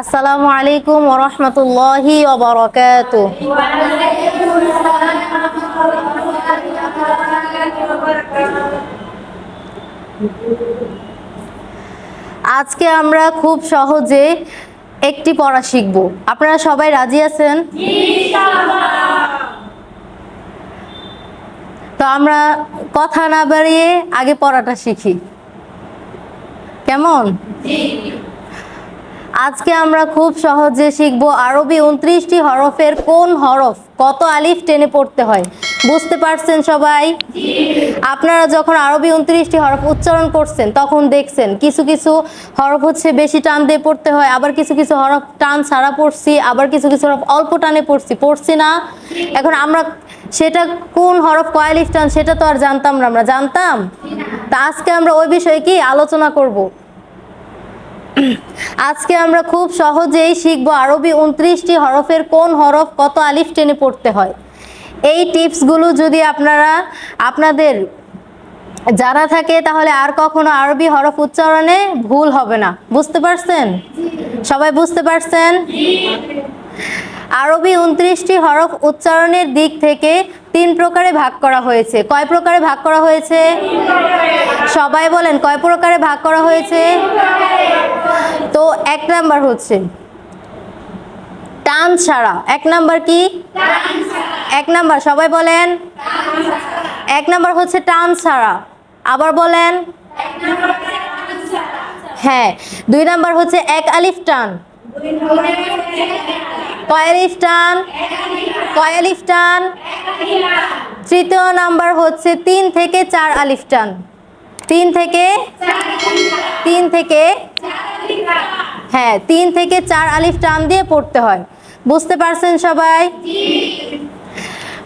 আসসালামু আলাইকুম ওরহমতুল্লাহি ওবরকাত আজকে আমরা খুব সহজে একটি পড়া শিখব। আপনারা সবাই রাজি আছেন? তো আমরা কথা না বাড়িয়ে আগে পড়াটা শিখি। কেমন? আজকে আমরা খুব সহজে শিখব আরবি উনত্রিশটি হরফের কোন হরফ কত আলিফ টেনে পড়তে হয়। বুঝতে পারছেন সবাই? আপনারা যখন আরবি উনত্রিশটি হরফ উচ্চারণ করছেন, তখন দেখছেন কিছু কিছু হরফ হচ্ছে বেশি টান দিয়ে পড়তে হয়, আবার কিছু কিছু হরফ টান ছাড়া পড়ছি, আবার কিছু কিছু হরফ অল্প টানে পড়ছি পড়ছি না। এখন আমরা সেটা কোন হরফ, কয় আলিফ টান, সেটা তো আর জানতাম না, আমরা জানতাম? তা আজকে আমরা ওই বিষয়ে কি আলোচনা করব? আজকে আমরা খুব সহজেই শিখব আরবি উনত্রিশটি হরফের কোন হরফ কত আলিফ টেনে পড়তে হয়। এই টিপসগুলো যদি আপনারা, আপনাদের জানা থাকে, তাহলে আর কখনো আরবি হরফ উচ্চারণে ভুল হবে না। বুঝতে পারছেন? সবাই বুঝতে পারছেন? আরবি উনত্রিশটি হরফ উচ্চারণের দিক থেকে তিন প্রকারে ভাগ করা হয়েছে। কয় প্রকারে ভাগ করা হয়েছে? সবাই বলেন, কয় প্রকারে ভাগ করা হয়েছে? তো এক নাম্বার হচ্ছে, টান ছাড়া। এক নাম্বার কি? এক নাম্বার, সবাই বলেন। এক নাম্বার হচ্ছে টান ছাড়া। আবার বলেন। হ্যাঁ দুই নাম্বার হচ্ছে এক আলিফ টান। কয় আলিফ টান তৃতীয় নাম্বার হচ্ছে তিন থেকে চার আলিফ তিন থেকে তিন থেকে হ্যাঁ তিন থেকে চার আলিফ দিয়ে পড়তে হয়। বুঝতে পারছেন সবাই?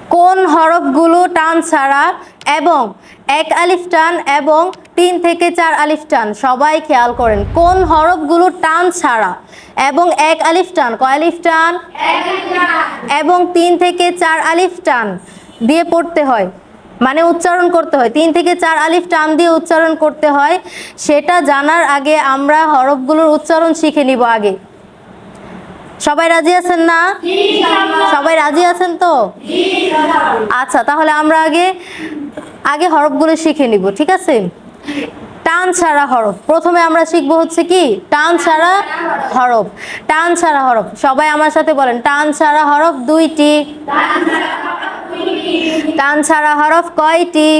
কোন হরফগুলো টান ছাড়া এবং এক আলিফ টান এবং তিন থেকে চার আলিফ টান। সবাই খেয়াল করেন, কোন হরফগুলো টান ছাড়া। এবং এক আলিফ টান, কয় আলিফ টান? এবং তিন থেকে চার আলিফ টান দিয়ে পড়তে হয় মানে উচ্চারণ করতে হয়। তিন থেকে চার আলিফ টান দিয়ে উচ্চারণ করতে হয়, সেটা জানার আগে আমরা হরফগুলোর উচ্চারণ শিখে নিব আগে। সবাই রাজি আছেন না? সবাই রাজি আছেন তো? আচ্ছা তাহলে আমরা আগে আগে হরফগুলো শিখে নিব, ঠিক আছে? টান ছাড়া হরফ। প্রথমে আমরা শিখব হচ্ছে কি? টান ছাড়া হরফ। টান ছাড়া হরফ। সবাই আমার সাথে বলেন, টান ছাড়া হরফ দুইটি। টান ছাড়া হরফ কয়টি?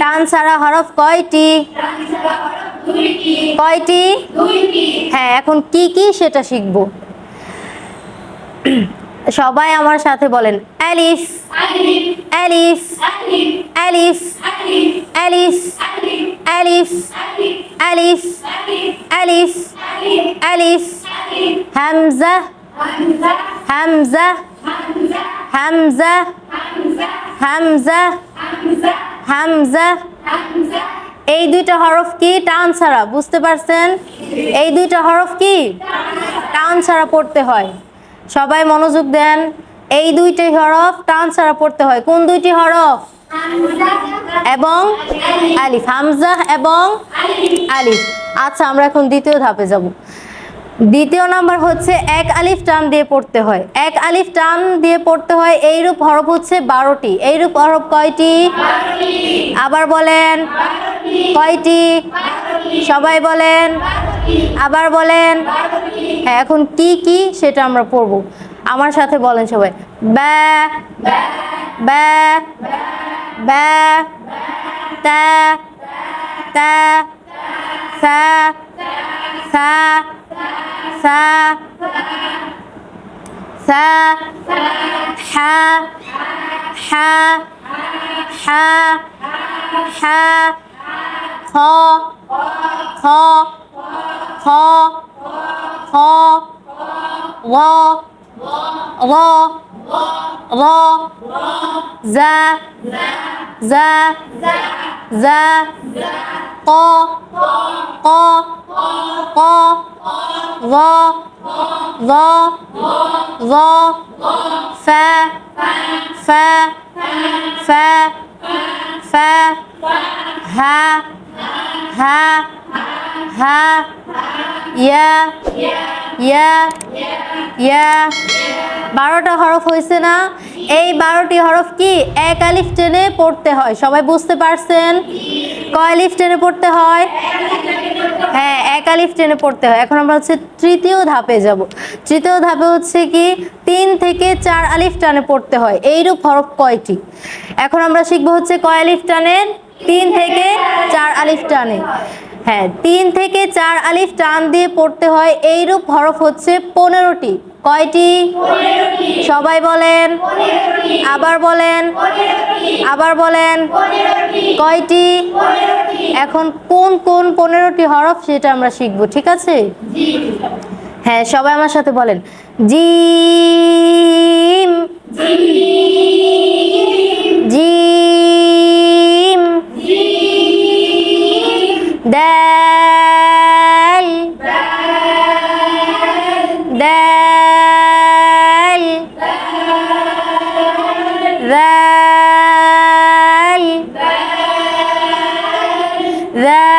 টান ছাড়া হরফ কয়টি? কয়টি? হ্যাঁ এখন কি কি সেটা শিখব। সবাই আমার সাথে বলেন, অ্যালিফ। অ্যালিফ। অ্যালিফ। অ্যালিফ অ্যালিফ অ্যালিফ অ্যালিফ হামজা হামজা হামজা হামজা হামজা এই দুইটা হরফ কি? টান ছাড়া, বুঝতে পারছেন? এই দুইটা হরফ কি? টান ছাড়া পড়তে হয়। সবাই মনোযোগ দেন। এই দুইটি হরফ টান ছাড়া পড়তে হয়। কোন দুইটি হরফ? এবং আলিফ, হামজা এবং আলিফ। আচ্ছা আমরা এখন দ্বিতীয় ধাপে যাব। দ্বিতীয় নাম্বার হচ্ছে এক আলিফ টান দিয়ে পড়তে হয়। এক আলিফ টান দিয়ে পড়তে হয়, এইরূপ হরফ হচ্ছে বারোটি। এইরূপ হরফ কয়টি? আবার বলেন, কয়টি? সবাই বলেন, আবার বলেন। হ্যাঁ এখন কি কি সেটা আমরা পড়ব। আমার সাথে বলেন সবাই। ব্যা ব্যা ப த த ச ச ச ச ஹ ஹ ஹ ஹ க க க க வ வ را ظا ظا ظا ظا ظا ظا ظا ظا ظا فا فا فا فا ها ها ها يا ইয়া ইয়া। বারোটা হরফ হয়েছে না? এই বারোটি হরফ কি এক আলিফ টেনে পড়তে হয়? সবাই বুঝতে পারছেন? কয় আলিফ টেনে পড়তে হয়? হ্যাঁ এক আলিফ টেনে পড়তে হয়। এখন আমরা হচ্ছে তৃতীয় ধাপে যাব। তৃতীয় ধাপে হচ্ছে কি তিন থেকে চার আলিফ টানে পড়তে হয়। এইরূপ হরফ কয়টি? এখন আমরা শিখব হচ্ছে কয় আলিফ টানের তিন থেকে চার আলিফ টানে। হ্যাঁ তিন থেকে চার আলিফ টান দিয়ে পড়তে হয়। এইরূপ হরফ হচ্ছে পনেরোটি। কয়টি? সবাই বলেন। আবার বলেন। আবার বলেন। কয়টি? এখন কোন কোন পনেরোটি হরফ সেটা আমরা শিখব ঠিক আছে? হ্যাঁ সবাই আমার সাথে বলেন। জিম। জিম। that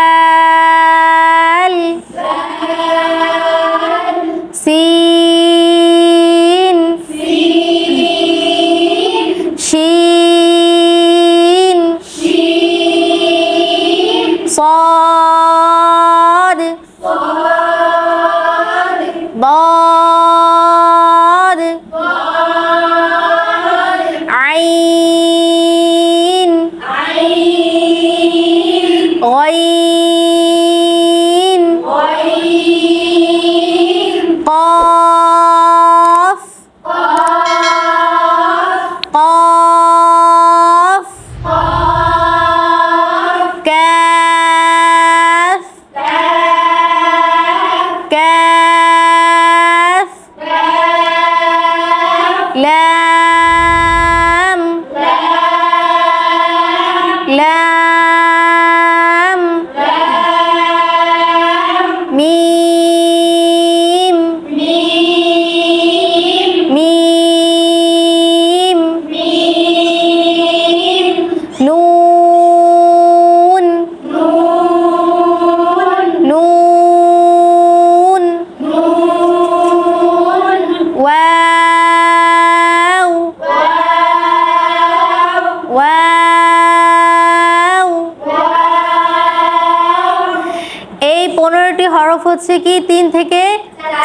পনেরোটি হরফ হচ্ছে কি? তিন থেকে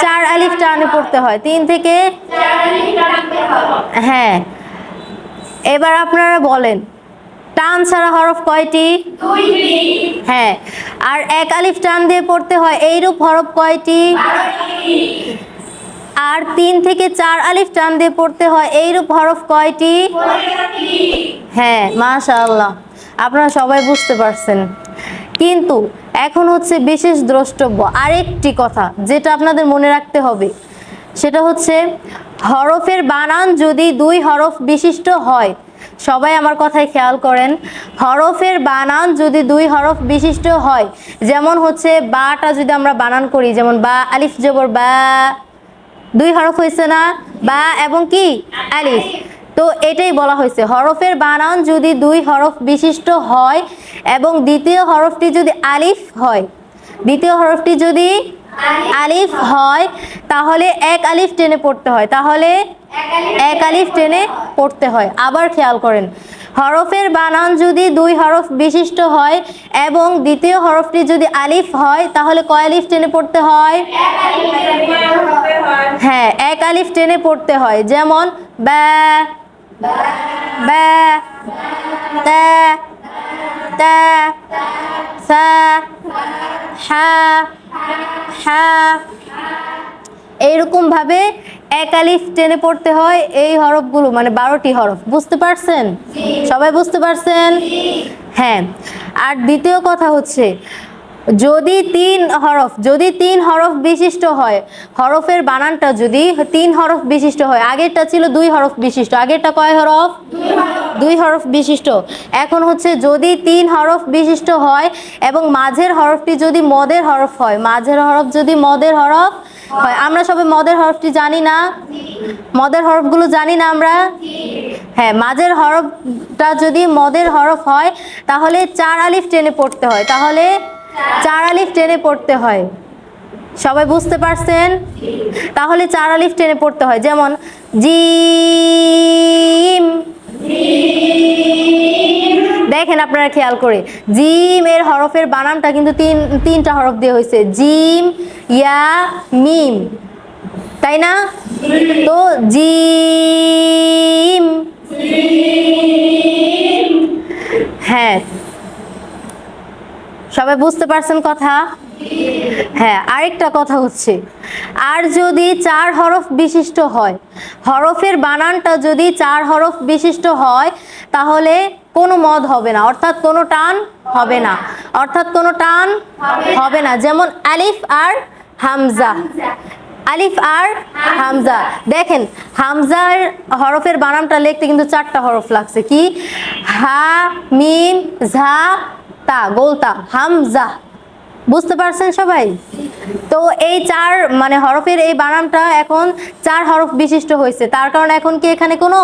চার আলিফ টানে পড়তে হয়। তিন থেকে হ্যাঁ। এবার আপনারা বলেন, টান ছাড়া হরফ কয়টি? হ্যাঁ। আর এক আলিফ টান দিয়ে পড়তে হয়, এইরূপ হরফ কয়টি? আর তিন থেকে চার আলিফ টান দিয়ে পড়তে হয়, এইরূপ হরফ কয়টি? হ্যাঁ মাশাআল্লাহ। আপনারা সবাই বুঝতে পারছেন। কিন্তু এখন হচ্ছে বিশেষ দ্রষ্টব্য আরেকটি কথা যেটা আপনাদের মনে রাখতে হবে। সেটা হচ্ছে হরফের বানান যদি দুই হরফ বিশিষ্ট হয়, সবাই আমার কথায় খেয়াল করেন, হরফের বানান যদি দুই হরফ বিশিষ্ট হয়, যেমন হচ্ছে বাটা যদি আমরা বানান করি, যেমন বা, আলিফ জবর বা, দুই হরফ হয়েছে না, বা এবং কি? আলিফ। তো এটাই বলা হয়েছে, হরফের বানান যদি দুই হরফ বিশিষ্ট হয় এবং দ্বিতীয় হরফটি যদি আলিফ হয়, দ্বিতীয় হরফটি যদি আলিফ হয়, তাহলে এক আলিফ টেনে পড়তে হয়, তাহলে এক আলিফ টেনে পড়তে হয়। আবার খেয়াল করেন, হরফের বানান যদি দুই হরফ বিশিষ্ট হয় এবং দ্বিতীয় হরফটি যদি আলিফ হয়, তাহলে কয় আলিফ টেনে পড়তে হয়? হ্যাঁ এক আলিফ টেনে পড়তে হয়, যেমন ব্যা ব্যা তা তা সা হা হা এইরকম ভাবে এক আলিফ টেনে পড়তে হয় এই হরফগুলো মানে বারোটি হরফ। বুঝতে পারছেন? সবাই বুঝতে পারছেন? হ্যাঁ। আর দ্বিতীয় কথা হচ্ছে যদি তিন হরফ, যদি তিন হরফ বিশিষ্ট হয়, হরফের বানানটা যদি তিন হরফ বিশিষ্ট হয়, আগেরটা ছিল দুই হরফ বিশিষ্ট, আগেরটা কয় হরফ? দুই হরফ বিশিষ্ট। এখন হচ্ছে যদি তিন হরফ বিশিষ্ট হয় এবং মাঝের হরফটি যদি মদের হরফ হয়, মাঝের হরফ যদি মদের হরফ হয়, আমরা সবাই মদের হরফটি জানি না? মদের হরফগুলো জানি না আমরা? হ্যাঁ মাঝের হরফটা যদি মদের হরফ হয়, তাহলে চার আলিফ টেনে পড়তে হয়। তাহলে চার আলিফ টেনে পড়তে হয়। সবাই বুঝতে পারছেন? তাহলে চার আলিফ টেনে পড়তে হয়। যেমন, জিম। দেখেন আপনারা খেয়াল করে, জিমের হরফের বানানটা কিন্তু তিন, তিনটা হরফ দিয়ে হয়েছে। জিম, ইয়া, মিম। তাই না? তো জিম। হ্যাঁ। সবাই বুঝতে পারছেন কথা? হ্যাঁ আরেকটা কথা হচ্ছে, আর যদি চার হরফ বিশিষ্ট হয়, হরফের বানানটা যদি চার হরফ বিশিষ্ট হয়, তাহলে কোনো মদ হবে না, অর্থাৎ কোনো টান হবে না, অর্থাৎ কোনো টান হবে না, যেমন আলিফ আর হামজা, আলিফ আর হামজা, দেখেন হামজার হরফের বানানটা লিখতে কিন্তু চারটা হরফ লাগছে, কি? হা, মিম, ঝা তা, গোলতা, হামজা, বুঝতে পারছেন সবাই? তো এই চার মানে হরফের এই বানানটা এখন চার হরফ বিশিষ্ট হয়েছে। তার কারণে এখন কি এখানে কোনো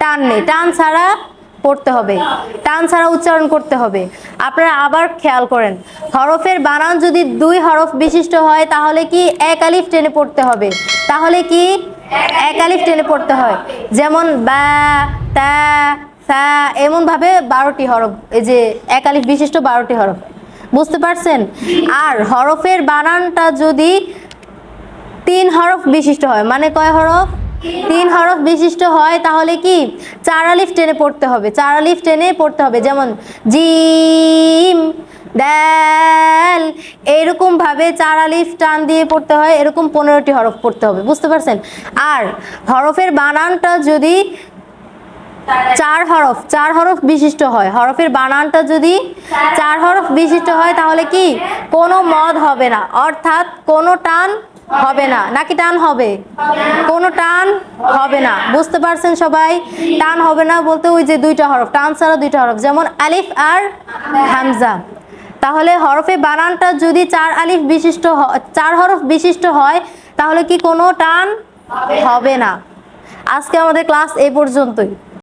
টান নেই। টান ছাড়া পড়তে হবে। টান ছাড়া উচ্চারণ করতে হবে। আপনারা আবার খেয়াল করেন, হরফের বানান যদি দুই হরফ বিশিষ্ট হয়, তাহলে কি এক আলিফ টেনে পড়তে হবে? তাহলে কি এক আলিফ টেনে পড়তে হয়। যেমন বা তা এমন ভাবে বারোটি হরফ, এই যে এক আলিফ বিশিষ্ট বারোটি হরফ। বুঝতে পারছেন? আর হরফের বানানটা যদি তিন হরফ বিশিষ্ট হয় মানে কয় হরফ? তিন হরফ বিশিষ্ট হয়, তাহলে কি? চার আলিফ টেনে পড়তে হবে, চার আলিফ টেনে পড়তে হবে। যেমন জিম ড্যাল এরকম ভাবে চার আলিফ টান দিয়ে পড়তে হয়, এরকম পনেরোটি হরফ পড়তে হবে। বুঝতে পারছেন? আর হরফের বানানটা যদি চার হরফ চার হরফ বিশিষ্ট হয়। হরফের বানানটা যদি চার হরফ বিশিষ্ট হয়, তাহলে কি? কোনো মদ হবে না। অর্থাৎ কোনো টান হবে না। নাকি টান হবে? কোনো টান হবে না। বুঝতে পারছেন সবাই? টান হবে না বলতে ওই যে দুইটা হরফ, টান ছাড়া দুইটা হরফ। যেমন আলিফ আর হামজা। তাহলে হরফে বানানটা যদি চার আলিফ বিশিষ্ট চার হরফ বিশিষ্ট হয়, তাহলে কি কোনো টান হবে না? আজকে আমাদের ক্লাস এই পর্যন্তই।